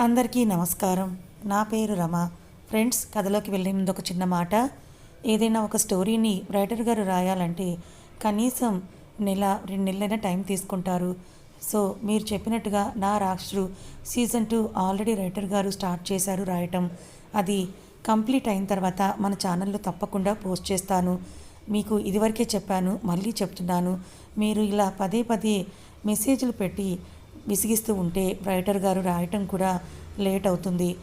అందరికీ నమస్కారం. నా పేరు రమ. ఫ్రెండ్స్ కథలోకి వెళ్ళే ముందు ఒక చిన్న మాట. ఏదైనా ఒక స్టోరీని రైటర్ గారు రాయాలంటే కనీసం నెల రెండు నెలలైనా టైం తీసుకుంటారు. సో మీరు చెప్పినట్టుగా నా Rakshasudu season two already writer గారు స్టార్ట్ చేశారు రాయటం. అది కంప్లీట్ అయిన తర్వాత మన ఛానల్లో తప్పకుండా పోస్ట్ చేస్తాను. మీకు ఇదివరకే చెప్పాను మళ్ళీ చెప్తున్నాను. మీరు ఇలా పదే పదే మెసేజ్లు పెట్టి విసిగిస్తూ ఉంటే రైటర్ గారు రాయటం కూడా లేట్ అవుతుంది.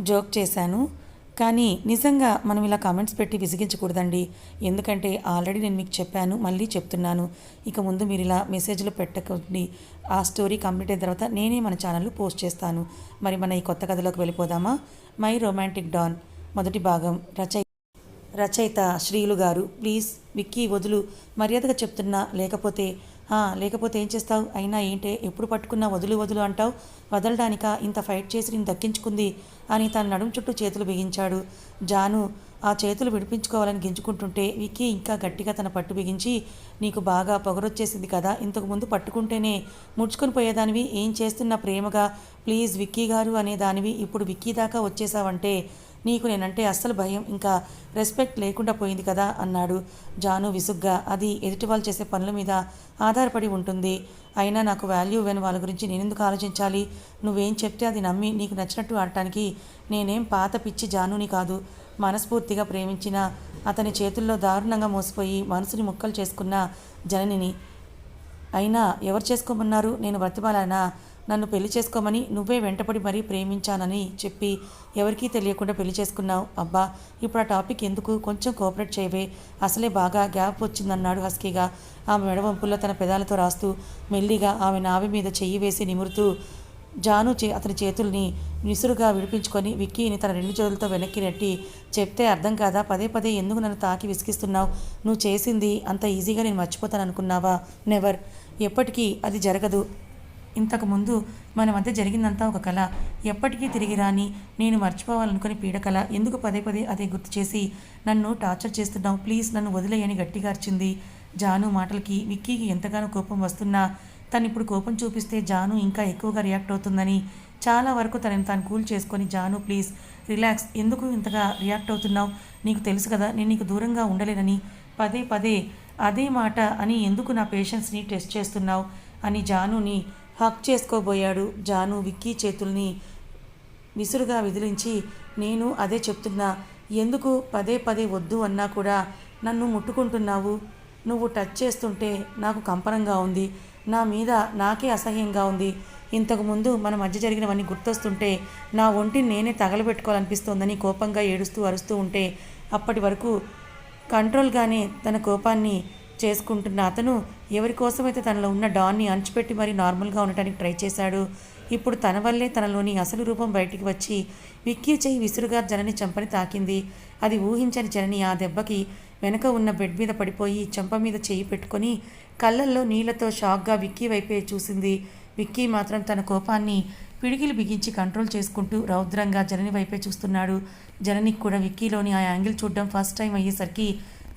జోక్ చేశాను. కానీ నిజంగా మనం ఇలా కామెంట్స్ పెట్టి విసిగించకూడదండి. ఎందుకంటే ఆల్రెడీ నేను మీకు చెప్పాను మళ్ళీ చెప్తున్నాను. ఇక ముందు మీరు ఇలా మెసేజ్లు పెట్టకండి. ఆ స్టోరీ కంప్లీట్ అయిన తర్వాత నేనే మన ఛానల్లో పోస్ట్ చేస్తాను. మరి మన ఈ కొత్త కథలోకి వెళ్ళిపోదామా? మై రొమాంటిక్ డాన్ మొదటి భాగం. రచయి రచయిత శ్రీలు గారు ప్లీజ్ విక్కీ వదులు. మర్యాదగా చెప్తున్నా లేకపోతే లేకపోతే ఏం చేస్తావు? అయినా ఏంటే? ఎప్పుడు పట్టుకున్నా వదులు వదులు అంటావు. వదలడానిక? ఇంత ఫైట్ చేసి నేను దక్కించుకుంది అని తన నడుము చుట్టూ చేతులు బిగించాడు. జాను ఆ చేతులు విడిపించుకోవాలని గింజుకుంటుంటే విక్కీ ఇంకా గట్టిగా తన పట్టు బిగించి నీకు బాగా పొగరొచ్చేసింది కదా ఇంతకుముందు పట్టుకుంటేనే ముడుచుకొని పోయేదానివి ఏం చేస్తున్నా ప్రేమగా ప్లీజ్ విక్కీ గారు అనే దానివి ఇప్పుడు విక్కీ దాకా వచ్చేసావంటే నీకు నేనంటే అస్సలు భయం ఇంకా రెస్పెక్ట్ లేకుండా పోయింది కదా అన్నాడు జాను విసుగ్గా. అది ఎదుటి వాళ్ళు చేసే పనుల మీద ఆధారపడి ఉంటుంది. అయినా నాకు వాల్యూ ఇవ్వని వాళ్ళ గురించి నేనెందుకు ఆలోచించాలి? నువ్వేం చెప్తే అది నమ్మి నీకు నచ్చినట్టు ఆడటానికి నేనేం పాత పిచ్చి జానుని కాదు. మనస్ఫూర్తిగా ప్రేమించిన అతని చేతుల్లో దారుణంగా మోసపోయి మనసుని ముక్కలు చేసుకున్న జననిని. అయినా ఎవరు చేసుకోమన్నారు? నేను బ్రతిమాలనా? నన్ను పెళ్ళి చేసుకోమని నువ్వే వెంటపడి మరీ ప్రేమించానని చెప్పి ఎవరికీ తెలియకుండా పెళ్ళి చేసుకున్నావు. అబ్బా ఇప్పుడు ఆ టాపిక్ ఎందుకు? కొంచెం కోఆపరేట్ చేయవే. అసలే బాగా గ్యాప్ వచ్చిందన్నాడు హస్కీగా. ఆమె మెడవంపుల్లో తన పెదాలతో రాస్తూ మెల్లిగా ఆమె నావి మీద చెయ్యి వేసి నిమురుతూ జాను చే అతని చేతుల్ని విసురుగా విడిపించుకొని విక్కీని తన రెండు చేతులతో వెనక్కి నెట్టి చెప్తే అర్థం కాదా? పదే పదే ఎందుకు నన్ను తాకి విసిగిస్తున్నావు? నువ్వు చేసింది అంత ఈజీగా నేను మర్చిపోతాను అనుకున్నావా నెవర్. ఎప్పటికీ అది జరగదు. ఇంతకుముందు మన మధ్య జరిగిందంతా ఒక కళ ఎప్పటికీ తిరిగి రాని నేను మర్చిపోవాలనుకుని పీడకల ఎందుకు పదే పదే అదే గుర్తు చేసి నన్ను టార్చర్ చేస్తున్నావు ప్లీజ్ నన్ను వదిలేయని గట్టిగారిచింది జాను మాటలకి విక్కీకి ఎంతగానో కోపం వస్తున్నా తను ఇప్పుడు కోపం చూపిస్తే జాను ఇంకా ఎక్కువగా రియాక్ట్ అవుతుందని. చాలా వరకు తనని తాను కూల్ చేసుకొని జాను ప్లీజ్ రిలాక్స్ ఎందుకు ఇంతగా రియాక్ట్ అవుతున్నావు? నీకు తెలుసు కదా నేను నీకు దూరంగా ఉండలేనని. పదే పదే అదే మాట అని ఎందుకు నా పేషెన్స్ని టెస్ట్ చేస్తున్నావు? అని జానుని హక్ చేసుకోబోయాడు జాను విక్కీ చేతుల్ని విసురుగా విదిలించి నేను అదే చెప్తున్నా. ఎందుకు పదే పదే వద్దు అన్నా కూడా నన్ను ముట్టుకుంటున్నావు? నువ్వు టచ్ చేస్తుంటే నాకు కంపనంగా ఉంది. నా మీద నాకే అసహ్యంగా ఉంది. ఇంతకుముందు మన మధ్య జరిగినవన్నీ గుర్తొస్తుంటే నా ఒంటిని నేనే తగలబెట్టుకోవాలనిపిస్తోందని కోపంగా ఏడుస్తూ అరుస్తూ ఉంటే అప్పటి వరకు కంట్రోల్గానే తన కోపాన్ని చేసుకుంటున్న అతను ఎవరి కోసమైతే తనలో ఉన్న డాన్ని అణచిపెట్టి మరీ నార్మల్గా ఉండటానికి ట్రై చేశాడు. ఇప్పుడు తన వల్లే తనలోని అసలు రూపం బయటికి వచ్చి విక్కీ చేయి విసురుగా జనని చంపని తాకింది. అది ఊహించని జనని ఆ దెబ్బకి వెనక ఉన్న బెడ్ మీద పడిపోయి చెంప మీద చేయి పెట్టుకొని కళ్ళల్లో నీళ్ళతో షాక్గా విక్కీ వైపే చూసింది. విక్కీ మాత్రం తన కోపాన్ని పిడికిలు బిగించి కంట్రోల్ చేసుకుంటూ రౌద్రంగా జనని వైపే చూస్తున్నాడు. జననికి కూడా విక్కీలోని ఆ యాంగిల్ చూడడం ఫస్ట్ టైం అయ్యేసరికి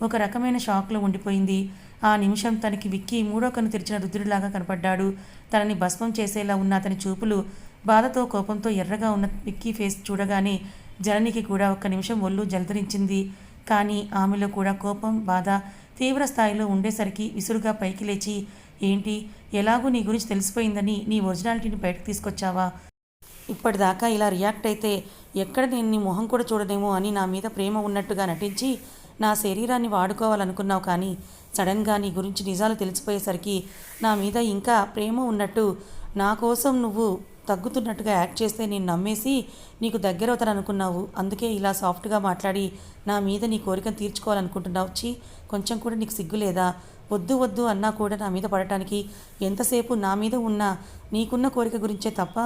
ఒక రకమైన షాక్లో ఉండిపోయింది. ఆ నిమిషం తనకి విక్కి మూడో కన్ను తెరిచిన రుద్రుడిలాగా కనపడ్డాడు. తనని భస్మం చేసేలా ఉన్న అతని చూపులు బాధతో కోపంతో ఎర్రగా ఉన్న విక్కీ ఫేస్ చూడగానే జననికి కూడా ఒక్క నిమిషం ఒళ్ళు జలధరించింది కానీ ఆమెలో కూడా కోపం బాధ తీవ్ర స్థాయిలో ఉండేసరికి విసురుగా పైకి లేచి ఏంటి ఎలాగూ నీ గురించి తెలిసిపోయిందని నీ ఒరిజినాలిటీని బయటకు తీసుకొచ్చావా? ఇప్పటిదాకా ఇలా రియాక్ట్ అయితే ఎక్కడ నేను నీ మొహం కూడా చూడదేమో అని నా మీద ప్రేమ ఉన్నట్టుగా నటించి నా శరీరాన్ని వాడుకోవాలనుకున్నావు కానీ సడన్గా నీ గురించి నిజాలు తెలిసిపోయేసరికి నా మీద ఇంకా ప్రేమ ఉన్నట్టు నా కోసం నువ్వు తగ్గుతున్నట్టుగా యాక్ట్ చేస్తే నేను నమ్మేసి నీకు దగ్గరవుతాను అనుకున్నావు అందుకే ఇలా సాఫ్ట్గా మాట్లాడి నా మీద నీ కోరికను తీర్చుకోవాలనుకుంటున్నావు. చి కొంచెం కూడా నీకు సిగ్గు లేదా? వద్దు వద్దు అన్నా కూడా నా మీద పడటానికి ఎంతసేపు నా మీద ఉన్న నీకున్న కోరిక గురించే తప్ప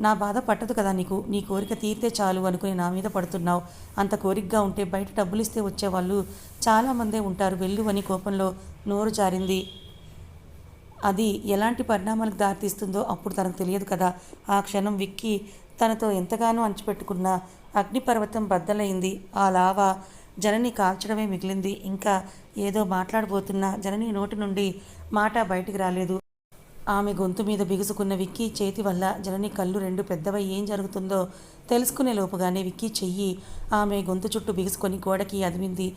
నా బాధ పట్టదు కదా నీకు? నీ కోరిక తీరితే చాలు అనుకుని నా మీద పడుతున్నావు. అంత కోరికగా ఉంటే బయట డబ్బులు ఇస్తే వచ్చేవాళ్ళు చాలామందే ఉంటారు. వెళ్ళు అని కోపంలో నోరు జారింది. అది ఎలాంటి పరిణామాలకు దారితీస్తుందో అప్పుడు తనకు తెలియదు కదా. ఆ క్షణం విక్కి తనతో ఎంతగానో అంచిపెట్టుకున్న అగ్నిపర్వతం బద్దలైంది. ఆ లావా జనని కాల్చడమే మిగిలింది. ఇంకా ఏదో మాట్లాడబోతున్నా జనని నోటి నుండి మాట బయటికి రాలేదు. ఆమె గొంతు మీద బిగుసుకున్న విక్కీ చేతి వల్ల జనని కళ్ళు రెండు పెద్దవై ఏం జరుగుతుందో తెలుసుకునే లోపుగానే విక్కీ చెయ్యి ఆమె గొంతు చుట్టూ బిగుసుకొని గోడకి అదిమింది.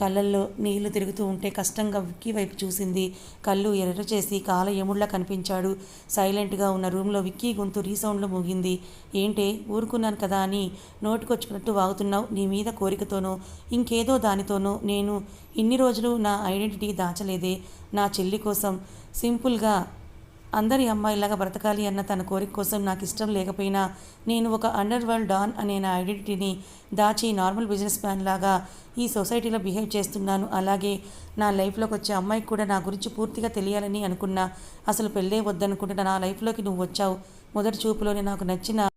కళ్ళల్లో నీళ్ళు తిరుగుతూ ఉంటే కష్టంగా విక్కీ వైపు చూసింది. కళ్ళు ఎర్ర చేసి కాల ఎముళ్ళ కనిపించాడు. సైలెంట్గా ఉన్న రూమ్లో విక్కీ గొంతు రీసౌండ్లో మూగింది. ఏంటే? ఊరుకున్నాను కదా అని నోటికొచ్చినట్టు వాగుతున్నావు నీ మీద కోరికతోనో ఇంకేదో దానితోనో నేను ఇన్ని రోజులు నా ఐడెంటిటీ దాచలేదే. నా చెల్లి కోసం సింపుల్గా అందరి అమ్మాయిలాగా బ్రతకాలి అన్న తన కోరిక కోసం నాకు ఇష్టం లేకపోయినా నేను ఒక అండర్ వరల్డ్ డాన్ అనే నా ఐడెంటిటీని దాచి నార్మల్ బిజినెస్ మ్యాన్ లాగా ఈ సొసైటీలో బిహేవ్ చేస్తున్నాను. అలాగే నా లైఫ్లోకి వచ్చే అమ్మాయికి కూడా నా గురించి పూర్తిగా తెలియాలని అనుకున్నా. అసలు పెళ్ళే వద్దనుకుంటున్నా నా లైఫ్లోకి నువ్వు వచ్చావు. మొదటి చూపులోనే నాకు నచ్చిన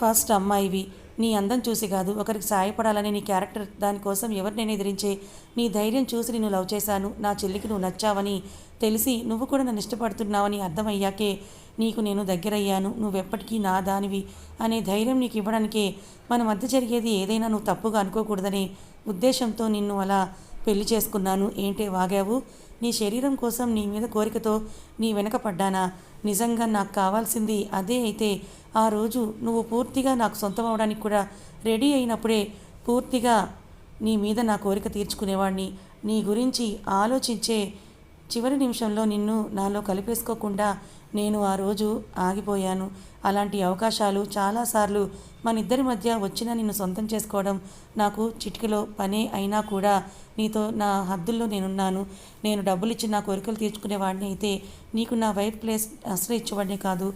ఫస్ట్ అమ్మాయివి నీ అందం చూసి కాదు ఒకరికి సాయపడాలని నీ క్యారెక్టర్ దానికోసం ఎవరినైనా ఎదిరించే నీ ధైర్యం చూసి నేను లవ్ చేశాను. నా చెల్లికి నువ్వు నచ్చావని తెలిసి నువ్వు కూడా నన్ను ఇష్టపడుతున్నావని అర్థమయ్యాకే నీకు నేను దగ్గరయ్యాను నువ్వెప్పటికీ నా దానివి అనే ధైర్యం నీకు ఇవ్వడానికే మన మధ్య జరిగేది ఏదైనా నువ్వు తప్పుగా అనుకోకూడదనే ఉద్దేశంతో నిన్ను అలా పెళ్ళి చేసుకున్నాను. ఏంటే వాగావు? నీ శరీరం కోసం నీ మీద కోరికతో నీ వెనక పడ్డానా? నిజంగా నాకు కావాల్సింది అదే అయితే ఆ రోజు నువ్వు పూర్తిగా నాకు సొంతం అవడానికి కూడా రెడీ అయినప్పుడే పూర్తిగా నీ మీద నా కోరిక తీర్చుకునేవాడిని. నీ గురించి ఆలోచించే చివరి నిమిషంలో నిన్ను నాలో కలిపేసుకోకుండా నేను ఆ రోజు ఆగిపోయాను. అలాంటి అవకాశాలు చాలాసార్లు మన ఇద్దరి మధ్య వచ్చినా నిన్ను సొంతం చేసుకోవడం నాకు చిటికలో పనే అయినా కూడా నీతో నా హద్దుల్లో నేనున్నాను. నేను డబ్బులు ఇచ్చి నా కోరికలు తీర్చుకునేవాడిని అయితే నీకు నా వైఫ్ ప్లేస్ అసలు ఇచ్చేవాడిని కాదు.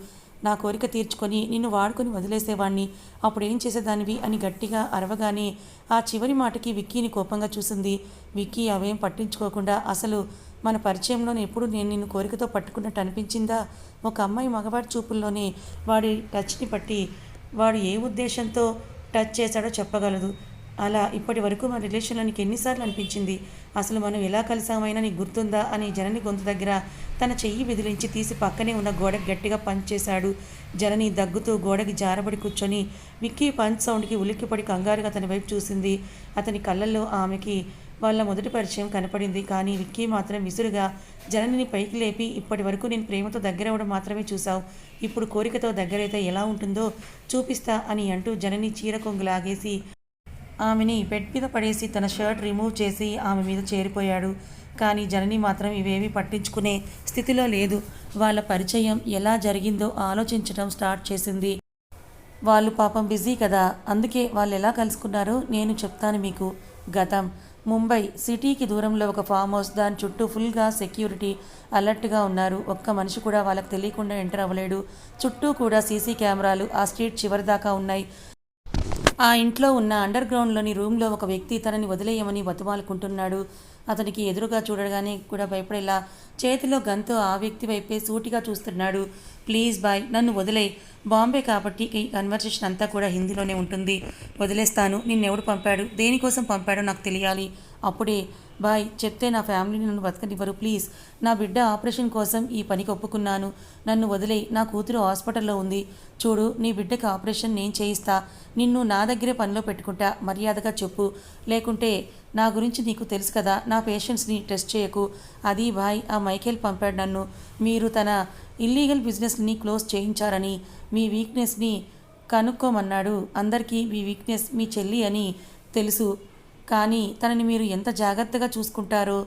నా కోరిక తీర్చుకొని నిన్ను వాడుకొని వదిలేసేవాణ్ణి అప్పుడు ఏం చేసేదానివి అని గట్టిగా అరవగానే ఆ చివరి మాటకి విక్కీని కోపంగా చూసింది. విక్కీ అవేం పట్టించుకోకుండా అసలు మన పరిచయంలోనే ఎప్పుడు నేను నిన్ను కోరికతో పట్టుకున్నట్టు అనిపించిందా? ఒక అమ్మాయి మగవాడి చూపుల్లోనే వాడి టచ్ని పట్టి వాడు ఏ ఉద్దేశంతో టచ్ చేశాడో చెప్పగలదు. అలా ఇప్పటి వరకు మన రిలేషన్లో నీకు ఎన్నిసార్లు అనిపించింది. అసలు మనం ఎలా కలిసామైనా నీకు గుర్తుందా? అని జనని గొంతు దగ్గర తన చెయ్యి విదిలించి తీసి పక్కనే ఉన్న గోడకి గట్టిగా పంచ్ చేశాడు. జనని దగ్గుతూ గోడకి జారబడి కూర్చొని విక్కీ పంచ్ సౌండ్కి ఉలిక్కిపడి కంగారుగా అతని వైపు చూసింది. అతని కళ్ళల్లో ఆమెకి వాళ్ళ మొదటి పరిచయం కనపడింది. కానీ విక్కీ మాత్రం విసురుగా జననిని పైకి లేపి ఇప్పటి వరకు నేను ప్రేమతో దగ్గరవడం మాత్రమే చూశావు. ఇప్పుడు కోరికతో దగ్గరైతే ఎలా ఉంటుందో చూపిస్తా అని అంటూ జనని చీర కొంగులాగేసి ఆమెని బెడ్ మీద పడేసి తన షర్ట్ రిమూవ్ చేసి ఆమె మీద చేరిపోయాడు. కానీ జనని మాత్రం ఇవేమీ పట్టించుకునే స్థితిలో లేదు. వాళ్ళ పరిచయం ఎలా జరిగిందో ఆలోచించడం స్టార్ట్ చేసింది. వాళ్ళు పాపం బిజీ కదా. అందుకే వాళ్ళు ఎలా కలుసుకున్నారో నేను చెప్తాను మీకు. గతం. ముంబై సిటీకి దూరంలో ఒక ఫామ్ హౌస్. దాని చుట్టూ ఫుల్గా సెక్యూరిటీ అలర్ట్గా ఉన్నారు. ఒక్క మనిషి కూడా వాళ్ళకి తెలియకుండా ఎంటర్ అవ్వలేడు. చుట్టూ కూడా సీసీ కెమెరాలు ఆ స్ట్రీట్ చివరి దాకా ఉన్నాయి. ఆ ఇంట్లో ఉన్న అండర్ గ్రౌండ్లోని రూమ్లో ఒక వ్యక్తి తనని వదిలేయమని బతుమాలుకుంటున్నాడు. అతనికి ఎదురుగా చూడగానే కూడా భయపడేలా చేతిలో గంతో ఆ వ్యక్తి వైపే సూటిగా చూస్తున్నాడు. ప్లీజ్ బాయ్ నన్ను వదిలే బాంబే కాబట్టి ఈ కన్వర్సేషన్ అంతా కూడా హిందీలోనే ఉంటుంది. వదిలేస్తాను. నిన్నెవడు పంపాడు? దేనికోసం పంపాడో నాకు తెలియాలి. అప్పుడే బాయ్ చెప్తే నా ఫ్యామిలీని నన్ను బతకనివ్వరు. ప్లీజ్ నా బిడ్డ ఆపరేషన్ కోసం ఈ పనికి ఒప్పుకున్నాను. నన్ను వదిలే నా కూతురు హాస్పిటల్లో ఉంది. చూడు నీ బిడ్డకి ఆపరేషన్ నేను చేయిస్తా. నిన్ను నా దగ్గరే పనిలో పెట్టుకుంటా. మర్యాదగా చెప్పు. లేకుంటే నా గురించి నీకు తెలుసు కదా. నా పేషెంట్స్ని టెస్ట్ చేయకు. అది బాయ్ ఆ మైఖేల్ పంపాడు నన్ను. మీరు తన ఇల్లీగల్ బిజినెస్ని క్లోజ్ చేయించారని మీ వీక్నెస్ని కనుక్కోమన్నాడు. అందరికీ మీ వీక్నెస్ మీ చెల్లి అని తెలుసు. కానీ తనని మీరు ఎంత జాగ్రత్తగా చూసుకుంటారో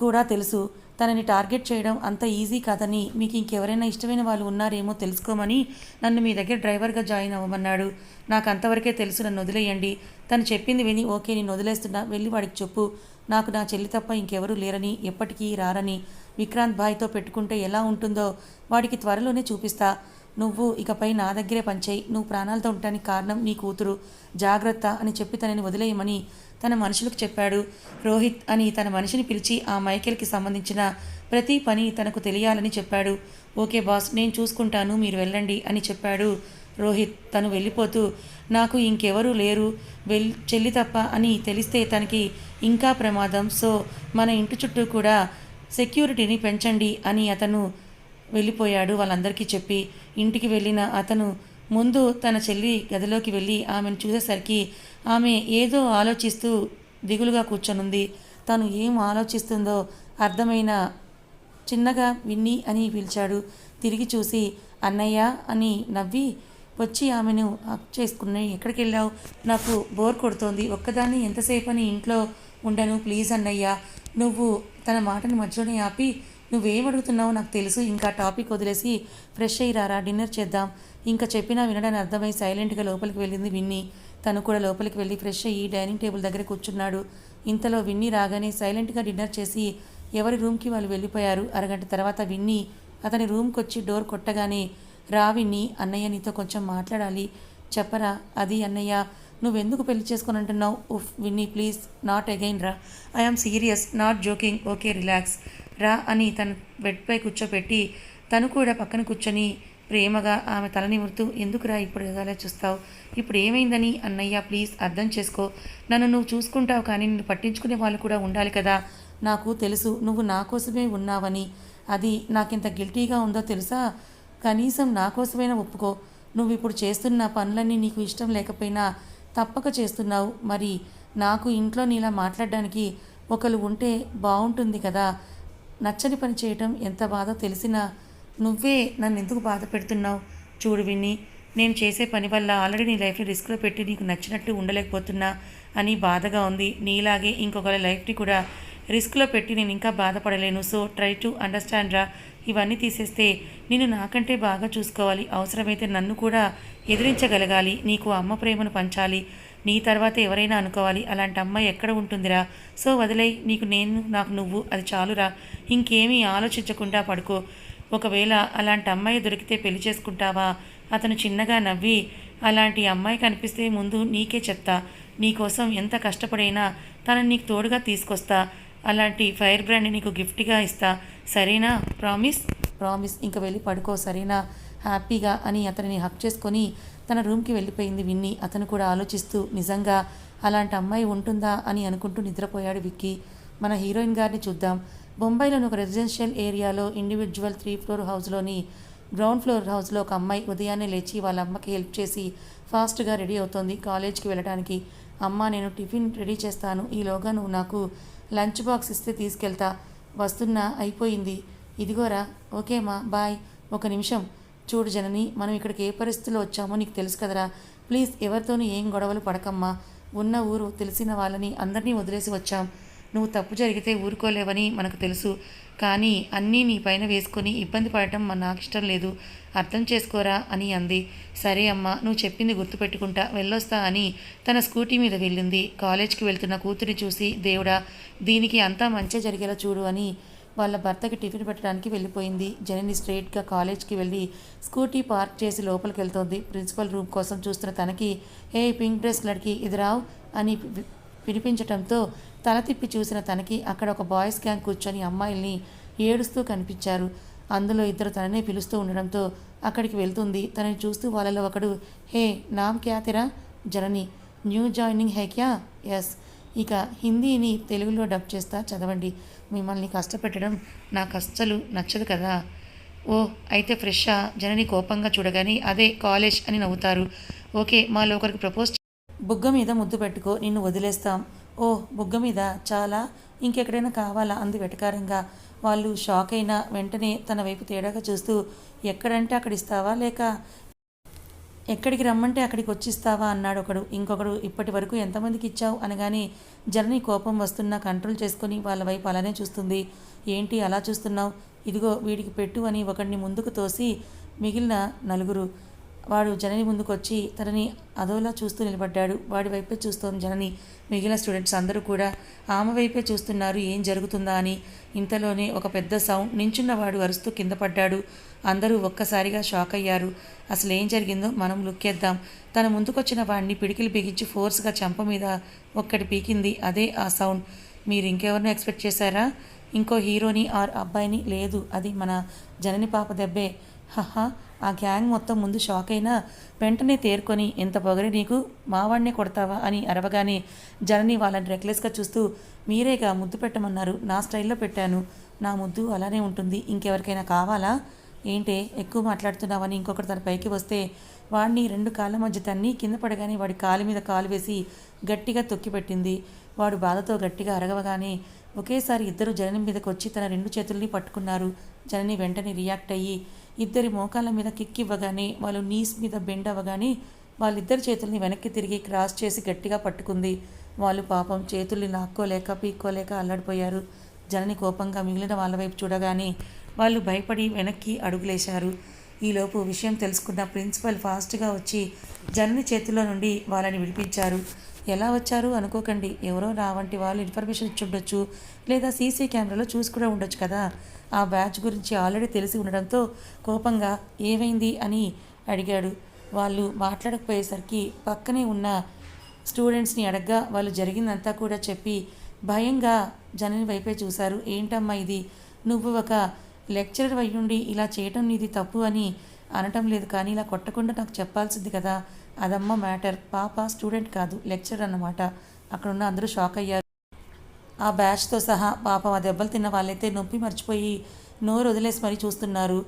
కూడా తెలుసు. తనని టార్గెట్ చేయడం అంత ఈజీ కాదని మీకు ఇంకెవరైనా ఇష్టమైన వాళ్ళు ఉన్నారేమో తెలుసుకోమని నన్ను మీ దగ్గర డ్రైవర్గా జాయిన్ అవ్వమన్నాడు. నాకు అంతవరకే తెలుసు నన్ను వదిలేయండి. తను చెప్పింది విని ఓకే నేను వదిలేస్తున్నా. వెళ్ళి వాడికి చెప్పు. నాకు నా చెల్లి తప్ప ఇంకెవరూ లేరని ఎప్పటికీ రారని విక్రాంత్ భాయ్తో పెట్టుకుంటే ఎలా ఉంటుందో వాడికి త్వరలోనే చూపిస్తా. నువ్వు ఇకపై నా దగ్గరే పనిచేయి. నువ్వు ప్రాణాలతో ఉండటానికి కారణం నీ కూతురు. జాగ్రత్త అని చెప్పి తనని వదిలేయమని తన మనుషులకు చెప్పాడు రోహిత్ అని తన మనిషిని పిలిచి ఆ మైకేల్కి సంబంధించిన ప్రతి పని తనకు తెలియాలని చెప్పాడు. ఓకే బాస్ నేను చూసుకుంటాను మీరు వెళ్ళండి అని చెప్పాడు రోహిత్. తను వెళ్ళిపోతూ నాకు ఇంకెవరూ లేరు వెల్ చెల్లి తప్ప అని తెలిస్తే తనకి ఇంకా ప్రమాదం. సో మన ఇంటి చుట్టూ కూడా సెక్యూరిటీని పెంచండి అని అతను వెళ్ళిపోయాడు వాళ్ళందరికీ చెప్పి. ఇంటికి వెళ్ళిన అతను ముందు తన చెల్లి గదిలోకి వెళ్ళి ఆమెను చూసేసరికి ఆమె ఏదో ఆలోచిస్తూ దిగులుగా కూర్చొనుంది. తను ఏం ఆలోచిస్తుందో అర్థమైన చిన్నగా విన్ని అని పిలిచాడు. తిరిగి చూసి అన్నయ్య అని నవ్వి వచ్చి ఆమెను హక్ చేసుకుని ఎక్కడికి వెళ్ళావు నాకు బోర్ కొడుతోంది. ఒక్కదాన్ని ఎంతసేపు అని ఇంట్లో ఉండను. ప్లీజ్ అన్నయ్య నువ్వు తన మాటని మధ్యలోనే ఆపి నువ్వేం అడుగుతున్నావో నాకు తెలుసు. ఇంకా టాపిక్ వదిలేసి ఫ్రెష్ అయ్యి రారా? డిన్నర్ చేద్దాం. ఇంకా చెప్పినా వినడానికి అర్థమై సైలెంట్గా లోపలికి వెళ్ళింది విన్ని. తను కూడా లోపలికి వెళ్ళి ఫ్రెష్ అయ్యి డైనింగ్ టేబుల్ దగ్గర కూర్చున్నాడు. ఇంతలో విన్ని రాగానే సైలెంట్గా డిన్నర్ చేసి ఎవరి రూమ్కి వాళ్ళు వెళ్ళిపోయారు. అరగంట తర్వాత విన్ని అతని రూమ్కి వచ్చి డోర్ కొట్టగానే రా విన్ని అన్నయ్య నీతో కొంచెం మాట్లాడాలి. చెప్పరా? అది అన్నయ్య నువ్వెందుకు పెళ్ళి చేసుకొని అంటున్నావు ఉఫ్ విన్నీ ప్లీజ్ నాట్ అగైన్ రా. I am serious not joking okay relax రా అని తన బెడ్పై కూర్చోపెట్టి తను కూడా పక్కన కూర్చొని ప్రేమగా ఆమె తల నిమురుతూ ఎందుకురా ఇప్పుడు ఎదాలే చూస్తావు? ఇప్పుడు ఏమైందని? అన్నయ్య ప్లీజ్ అర్థం చేసుకో. నన్ను నువ్వు చూసుకుంటావు కానీ నిన్ను పట్టించుకునే వాళ్ళు కూడా ఉండాలి కదా. నాకు తెలుసు నువ్వు నా కోసమే ఉన్నావని. అది నాకింత గిల్టీగా ఉందో తెలుసా? కనీసం నా కోసమైనా ఒప్పుకో. నువ్వు ఇప్పుడు చేస్తున్న పనులన్నీ నీకు ఇష్టం లేకపోయినా తప్పక చేస్తున్నావు. మరి నాకు ఇంట్లో నీలా మాట్లాడడానికి ఒకరు ఉంటే బాగుంటుంది కదా. నచ్చని పని చేయటం ఎంత బాధో తెలిసినా నువ్వే నన్ను ఎందుకు బాధ పెడుతున్నావు? చూడు విన్ని నేను చేసే పని వల్ల ఆల్రెడీ నీ లైఫ్ని రిస్క్లో పెట్టి నీకు నచ్చినట్టు ఉండలేకపోతున్నా అని బాధగా ఉంది. నీలాగే ఇంకొకరి లైఫ్ని కూడా రిస్క్లో పెట్టి నేను ఇంకా బాధపడలేను. సో ట్రై టు అండర్స్టాండ్ రా. ఇవన్నీ తీసేస్తే నేను నాకంటే బాగా చూసుకోవాలి. అవసరమైతే నన్ను కూడా ఎదిరించగలగాలి. నీకు అమ్మ ప్రేమను పంచాలి. నీ తర్వాత ఎవరైనా అనుకోవాలి. అలాంటి అమ్మాయి ఎక్కడ ఉంటుందిరా? సో వదిలే నీకు నేను నాకు నువ్వు అది చాలురా. ఇంకేమీ ఆలోచించకుండా పడుకో. ఒకవేళ అలాంటి అమ్మాయి దొరికితే పెళ్ళి చేసుకుంటావా? అతను చిన్నగా నవ్వి అలాంటి అమ్మాయి కనిపిస్తే ముందు నీకే చెప్తా. నీకోసం ఎంత కష్టపడైనా తనని నీకు తోడుగా తీసుకొస్తా. అలాంటి ఫైర్ బ్రాండ్ నీకు గిఫ్ట్గా ఇస్తా. సరేనా? ప్రామిస్. ప్రామిస్. ఇంక వెళ్ళి పడుకో సరేనా? హ్యాపీగా అని అతనిని హక్ చేసుకొని తన రూమ్కి వెళ్ళిపోయింది విన్ని. అతను కూడా ఆలోచిస్తూ నిజంగా అలాంటి అమ్మాయి ఉంటుందా? అని అనుకుంటూ నిద్రపోయాడు విక్కీ. మన హీరోయిన్ గారిని చూద్దాం. బొంబాయిలోని ఒక రెసిడెన్షియల్ ఏరియాలో ఇండివిజువల్ త్రీ ఫ్లోర్ హౌస్లోని గ్రౌండ్ ఫ్లోర్ హౌస్లో ఒక అమ్మాయి ఉదయాన్నే లేచి వాళ్ళ అమ్మకి హెల్ప్ చేసి ఫాస్ట్గా రెడీ అవుతోంది. కాలేజ్కి వెళ్ళడానికి అమ్మ నేను టిఫిన్ రెడీ చేస్తాను. ఈలోగా నువ్వు నాకు లంచ్ బాక్స్ ఇస్తే తీసుకెళ్తా. వస్తున్నా అయిపోయింది. ఇదిగోరా ఓకేమా బాయ్. ఒక నిమిషం. చూడు జనని మనం ఇక్కడికి ఏ పరిస్థితుల్లో వచ్చామో నీకు తెలుసు కదరా. ప్లీజ్ ఎవరితోనూ ఏం గొడవలు పడకమ్మా. ఉన్న ఊరు తెలిసిన వాళ్ళని అందరినీ వదిలేసి వచ్చాం. నువ్వు తప్పు జరిగితే ఊరుకోలేవని మనకు తెలుసు. కానీ అన్నీ నీ పైన వేసుకొని ఇబ్బంది పడటం మా నాకు ఇష్టం లేదు. అర్థం చేసుకోరా అని అంది. సరే అమ్మా నువ్వు చెప్పింది గుర్తుపెట్టుకుంటా వెళ్ళొస్తా అని తన స్కూటీ మీద వెళ్ళింది. కాలేజ్కి వెళ్తున్న కూతురి చూసి దేవుడా దీనికి అంతా మంచి జరిగేలా చూడు అని వాళ్ళ భర్తకి టిఫిన్ పెట్టడానికి వెళ్ళిపోయింది. జనని స్ట్రైట్గా కాలేజ్కి వెళ్ళి స్కూటీ పార్క్ చేసి లోపలికి వెళ్తోంది. ప్రిన్సిపల్ రూమ్ కోసం చూస్తున్న తనకి హే పింక్ డ్రెస్ లడ్కి ఇది రావ్ అని వి- తల తిప్పి చూసిన తనకి అక్కడ ఒక బాయ్స్ గ్యాంగ్ కూర్చొని అమ్మాయిల్ని ఏడుస్తూ కనిపించారు. అందులో ఇద్దరు తననే పిలుస్తూ ఉండడంతో అక్కడికి వెళ్తుంది. తనని చూస్తూ వాళ్ళలో ఒకడు హే నామ్ క్యా తెరా? జనని. న్యూ జాయినింగ్ హై క్యా? ఎస్. ఇక హిందీని తెలుగులో డబ్ చేస్తా చదవండి. మిమ్మల్ని కష్టపెట్టడం నాకు అస్సలు నచ్చదు కదా. ఓ అయితే ఫ్రెషా జనని కోపంగా చూడగానే అదే కాలేజ్ అని నవ్వుతారు. ఓకే మాలో ఒకరికి ప్రపోజ్ బుగ్గ మీద ముద్దు పెట్టుకో నిన్ను వదిలేస్తాం. ఓ బుగ్గ మీద చాలా ఇంకెక్కడైనా కావాలా? అంది వెటకారంగా. వాళ్ళు షాక్ అయినా వెంటనే తన వైపు తేడాగా చూస్తూ ఎక్కడంటే అక్కడ ఇస్తావా లేక ఎక్కడికి రమ్మంటే అక్కడికి వచ్చిస్తావా అన్నాడు ఒకడు. ఇంకొకడు ఇప్పటి వరకు ఎంతమందికి ఇచ్చావు అనగానే జనని కోపం వస్తున్నా కంట్రోల్ చేసుకొని వాళ్ళ వైపు అలానే చూస్తుంది. ఏంటి అలా చూస్తున్నావు? ఇదిగో వీడికి పెట్టు అని ఒకడిని ముందుకు తోసి మిగిలిన నలుగురు వాడు జనని ముందుకు వచ్చి తనని అదోలా చూస్తూ నిలబడ్డాడు. వాడి వైపే చూస్తోంది జనని. మిగిలిన స్టూడెంట్స్ అందరూ కూడా ఆమె వైపే చూస్తున్నారు ఏం జరుగుతుందా అని. ఇంతలోనే ఒక పెద్ద సౌండ్ నించున్నవాడు అరుస్తూ కింద పడ్డాడు. అందరూ ఒక్కసారిగా షాక్ అయ్యారు. అసలు ఏం జరిగిందో మనం లుక్కేద్దాం. తన ముందుకొచ్చిన వాడిని పిడికిలు బిగించి ఫోర్స్గా చెంప మీద ఒక్కటి పీకింది. అదే ఆ సౌండ్. మీరు ఇంకెవరిని ఎక్స్పెక్ట్ చేశారా? ఇంకో హీరోని ఆర్ అబ్బాయిని? లేదు. అది మన జనని పాప దెబ్బే. హహా ఆ గ్యాంగ్ మొత్తం ముందు షాక్ అయినా వెంటనే తేరుకొని ఎంత పొగరి నీకు మావాడినే కొడతావా? అని అరవగానే జనని వాళ్ళని రెక్లెస్గా చూస్తూ మీరేగా ముద్దు పెట్టమన్నారు నా స్టైల్లో పెట్టాను. నా ముద్దు అలానే ఉంటుంది. ఇంకెవరికైనా కావాలా? ఏంటే ఎక్కువ మాట్లాడుతున్నావని ఇంకొకటి తన పైకి వస్తే వాడిని రెండు కాళ్ళ మధ్య తన్ని కింద పడగానే వాడి కాలు మీద కాలు వేసి గట్టిగా తొక్కిపెట్టింది వాడు బాధతో గట్టిగా అరగవగానే ఒకేసారి ఇద్దరు జనని మీదకి వచ్చి తన రెండు చేతుల్ని పట్టుకున్నారు. జనని వెంటనే రియాక్ట్ అయ్యి ఇద్దరి మోకాళ్ళ మీద కిక్ ఇవ్వగానే వాళ్ళు నీస్ మీద బెండ్ అవ్వగానే వాళ్ళిద్దరి చేతుల్ని వెనక్కి తిరిగి క్రాస్ చేసి గట్టిగా పట్టుకుంది. వాళ్ళు పాపం చేతుల్ని లాక్కోలేక పీక్కోలేక అల్లడిపోయారు. జనని కోపంగా మిగిలిన వాళ్ళ వైపు చూడగానే వాళ్ళు భయపడి వెనక్కి అడుగులేశారు. ఈలోపు విషయం తెలుసుకున్న ప్రిన్సిపల్ ఫాస్ట్గా వచ్చి జనని చేతుల్లో నుండి వాళ్ళని విడిపించారు. ఎలా వచ్చారు? అనుకోకండి. ఎవరో రావంటి వాళ్ళు ఇన్ఫర్మేషన్ ఇచ్చి ఉండొచ్చు లేదా సీసీ కెమెరాలో చూసి కూడా ఉండొచ్చు కదా. ఆ బ్యాచ్ గురించి ఆల్రెడీ తెలిసి ఉండడంతో కోపంగా ఏమైంది అని అడిగాడు. వాళ్ళు మాట్లాడకపోయేసరికి పక్కనే ఉన్న స్టూడెంట్స్ని అడగ్గా వాళ్ళు జరిగిందంతా కూడా చెప్పి భయంగా జనని వైపే చూశారు. ఏంటమ్మా ఇది? నువ్వు ఒక లెక్చరర్ అయ్యుండి ఇలా చేయటం నీది తప్పు అని అనటం లేదు కానీ ఇలా కొట్టకుండా నాకు చెప్పాల్సింది కదా. అదమ్మ మ్యాటర్. పాప స్టూడెంట్ కాదు లెక్చరర్ అన్నమాట. అక్కడున్న అందరూ షాక్ అయ్యారు. ఆ బ్యాచ్తో సహా పాపం ఆ దెబ్బలు తిన్న వాళ్ళైతే నొప్పి మర్చిపోయి నోరు వదిలేసి మరీ చూస్తున్నారు.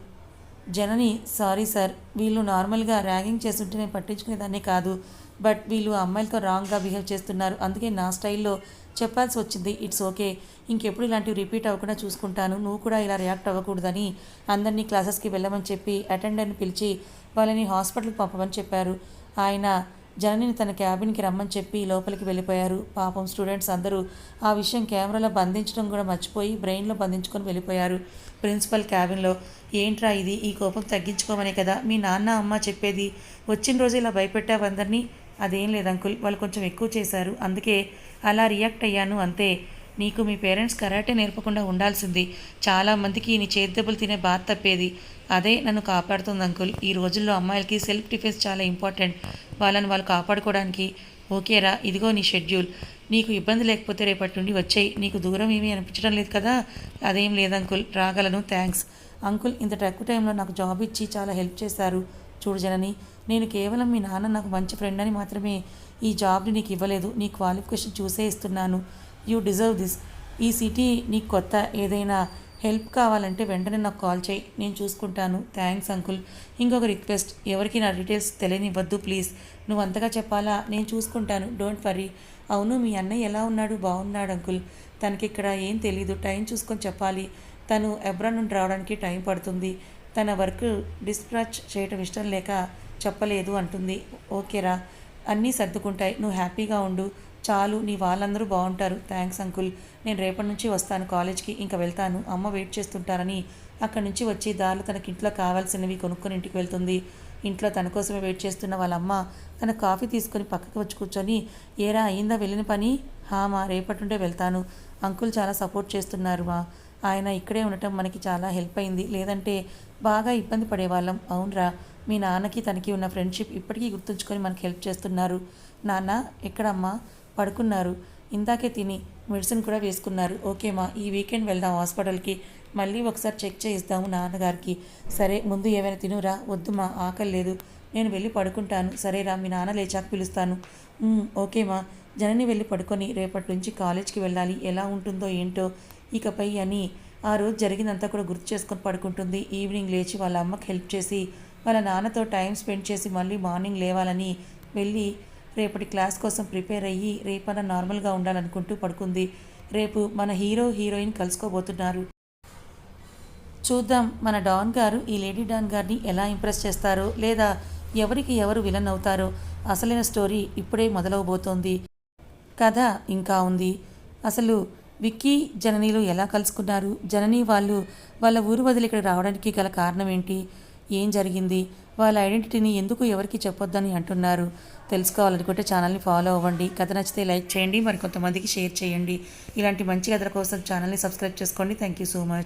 జనని సారీ సార్ వీళ్ళు నార్మల్గా ర్యాగింగ్ చేస్తుంటే నేను పట్టించుకునేదాన్ని కాదు. బట్ వీళ్ళు అమ్మాయిలతో రాంగ్గా బిహేవ్ చేస్తున్నారు. అందుకే నా స్టైల్లో చెప్పాల్సి వచ్చింది. It's okay. ఇంకెప్పుడు ఇలాంటివి రిపీట్ అవ్వకుండా చూసుకుంటాను. నువ్వు కూడా ఇలా రియాక్ట్ అవ్వకూడదని అందరినీ క్లాసెస్కి వెళ్ళమని చెప్పి అటెండర్ని పిలిచి వాళ్ళని హాస్పిటల్కి పంపమని చెప్పారు. ఆయన జననిని తన క్యాబిన్కి రమ్మని చెప్పి లోపలికి వెళ్ళిపోయారు. పాపం స్టూడెంట్స్ అందరూ ఆ విషయం కెమెరాలో బంధించడం కూడా మర్చిపోయి బ్రెయిన్లో బంధించుకొని వెళ్ళిపోయారు ప్రిన్సిపల్ క్యాబిన్లో. ఏంట్రా ఇది? ఈ కోపం తగ్గించుకోమనే కదా? మీ నాన్న అమ్మ చెప్పేది వచ్చిన రోజు ఇలా భయపెట్టావు అందరినీ? అదేం లేదు అంకుల్ వాళ్ళు కొంచెం ఎక్కువ చేశారు. అందుకే అలా రియాక్ట్ అయ్యాను అంతే. నీకు మీ పేరెంట్స్ కరాటే నేర్పకుండా ఉండాల్సింది. చాలామందికి నీ చేతి దెబ్బలు తినే బాధ తప్పేది. అదే నన్ను కాపాడుతుంది అంకుల్. ఈ రోజుల్లో అమ్మాయిలకి సెల్ఫ్ డిఫెన్స్ చాలా ఇంపార్టెంట్. వాళ్ళని వాళ్ళు కాపాడుకోవడానికి. ఓకేరా ఇదిగో నీ షెడ్యూల్. నీకు ఇబ్బంది లేకపోతే రేపటి నుండి వచ్చాయి. నీకు దూరం ఏమీ అనిపించడం లేదు కదా? అదేం లేదు అంకుల్. రాగలను థ్యాంక్స్ అంకుల్ ఇంత తక్కువ టైంలో నాకు జాబ్ ఇచ్చి చాలా హెల్ప్ చేశారు. చూడు జనని నేను కేవలం మీ నాన్న నాకు మంచి ఫ్రెండ్ అని మాత్రమే ఈ జాబ్ని నీకు ఇవ్వలేదు. నీ క్వాలిఫికేషన్ చూసే ఇస్తున్నాను. You deserve this. ఈ సిటీ నీకు కొత్త ఏదైనా హెల్ప్ కావాలంటే వెంటనే నాకు కాల్ చేయి. నేను చూసుకుంటాను. Thanks uncle. ఇంకొక రిక్వెస్ట్ ఎవరికి నా డీటెయిల్స్ తెలియనివ్వద్దు ప్లీజ్. నువ్వు అంతగా చెప్పాలా? నేను చూసుకుంటాను. Don't worry. అవును మీ అన్నయ్య ఎలా ఉన్నాడు? బాగున్నాడు అంకుల్. తనకి ఇక్కడ ఏం తెలీదు. టైం చూసుకొని చెప్పాలి. తను ఎబ్రా నుండి రావడానికి టైం పడుతుంది. తన వర్క్ డిస్ప్రాచ్ చేయటం ఇష్టం లేక చెప్పలేదు అంటుంది. ఓకేరా. అన్నీ సర్దుకుంటాయి. నువ్వు హ్యాపీగా ఉండు. చాలు నీ వాళ్ళందరూ బాగుంటారు. Thanks uncle. నేను రేపటి నుంచి వస్తాను కాలేజ్కి ఇంకా వెళ్తాను. అమ్మ వెయిట్ చేస్తుంటారని అక్కడి నుంచి వచ్చి దారిలో తనకి ఇంట్లో కావాల్సినవి కొనుక్కొని ఇంటికి వెళ్తుంది. ఇంట్లో తన కోసమే వెయిట్ చేస్తున్న వాళ్ళ అమ్మ తన కాఫీ తీసుకొని పక్కకు వచ్చి కూర్చొని ఏరా అయిందా వెళ్ళిన పని? హామా రేపటి నుండే వెళ్తాను. అంకుల్ చాలా సపోర్ట్ చేస్తున్నారు మా. ఆయన ఇక్కడే ఉండటం మనకి చాలా హెల్ప్ అయింది. లేదంటే బాగా ఇబ్బంది పడేవాళ్ళం. అవునరా. మీ నాన్నకి తనకి ఉన్న ఫ్రెండ్షిప్ ఇప్పటికీ గుర్తుంచుకొని మనకి హెల్ప్ చేస్తున్నారు. నాన్న ఎక్కడమ్మా? పడుకున్నారు. ఇందాకే తిని మెడిసిన్ కూడా వేసుకున్నారు. ఓకేమా ఈ వీకెండ్ వెళ్దాం హాస్పిటల్కి. మళ్ళీ ఒకసారి చెక్ చేయిస్తాము నాన్నగారికి. సరే ముందు ఏమైనా తినురా? వద్దుమా ఆకలి లేదు. నేను వెళ్ళి పడుకుంటాను. సరేరా మీ నాన్న లేచాక పిలుస్తాను. ఓకేమా జనని వెళ్ళి పడుకొని రేపటి నుంచి కాలేజ్కి వెళ్ళాలి. ఎలా ఉంటుందో ఏంటో ఇకపై అని ఆ రోజు జరిగిందంతా కూడా గుర్తు చేసుకొని పడుకుంటుంది. ఈవినింగ్ లేచి వాళ్ళ అమ్మకి హెల్ప్ చేసి వాళ్ళ నాన్నతో టైం స్పెండ్ చేసి మళ్ళీ మార్నింగ్ లేవాలని వెళ్ళి రేపటి క్లాస్ కోసం ప్రిపేర్ అయ్యి రేపన నార్మల్గా ఉండాలనుకుంటూ పడుకుంది. రేపు మన హీరో హీరోయిన్ కలుసుకోబోతున్నారు. చూద్దాం మన డాన్ గారు ఈ లేడీ డాన్ గారిని ఎలా ఇంప్రెస్ చేస్తారో లేదా ఎవరికి ఎవరు విలన్ అవుతారో అసలైన స్టోరీ ఇప్పుడే మొదలవబోతోంది. కథ ఇంకా ఉంది. అసలు విక్కీ జననీలు ఎలా కలుసుకున్నారు? జనని వాళ్ళు వాళ్ళ ఊరు వదిలి ఇక్కడ రావడానికి గల కారణం ఏంటి? ఏం జరిగింది? వాళ్ళ ఐడెంటిటీని ఎందుకు ఎవరికి చెప్పొద్దని అంటున్నారు. తెలుసుకోవాలనుకుంటే ఛానల్ని ఫాలో అవ్వండి. కథ నచ్చితే లైక్ చేయండి. మరి కొంతమందికి షేర్ చేయండి. ఇలాంటి మంచి కథల కోసం ఛానల్ని సబ్స్క్రైబ్ చేసుకోండి. Thank you so much.